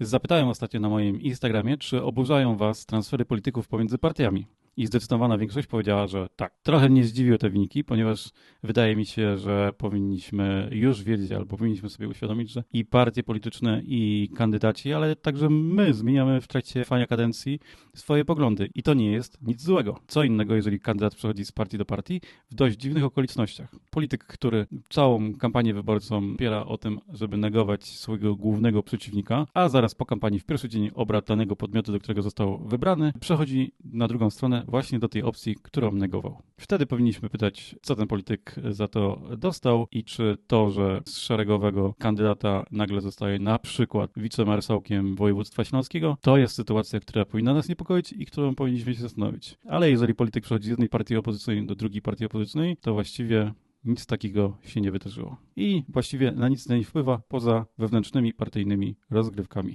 Zapytałem ostatnio na moim Instagramie, czy oburzają Was transfery polityków pomiędzy partiami. I zdecydowana większość powiedziała, że tak. Trochę mnie zdziwiły te wyniki, ponieważ wydaje mi się, że powinniśmy już wiedzieć, albo powinniśmy sobie uświadomić, że i partie polityczne, i kandydaci, ale także my zmieniamy w trakcie trwania kadencji swoje poglądy. I to nie jest nic złego. Co innego, jeżeli kandydat przechodzi z partii do partii w dość dziwnych okolicznościach. Polityk, który całą kampanię wyborczą opiera o tym, żeby negować swojego głównego przeciwnika, a zaraz po kampanii, w pierwszy dzień obrad danego podmiotu, do którego został wybrany, przechodzi na drugą stronę właśnie do tej opcji, którą negował. Wtedy powinniśmy pytać, co ten polityk za to dostał i czy to, że z szeregowego kandydata nagle zostaje na przykład wicemarszałkiem województwa śląskiego, to jest sytuacja, która powinna nas niepokoić i którą powinniśmy się zastanowić. Ale jeżeli polityk przechodzi z jednej partii opozycyjnej do drugiej partii opozycyjnej, to właściwie nic takiego się nie wydarzyło. I właściwie na nic nie wpływa poza wewnętrznymi partyjnymi rozgrywkami.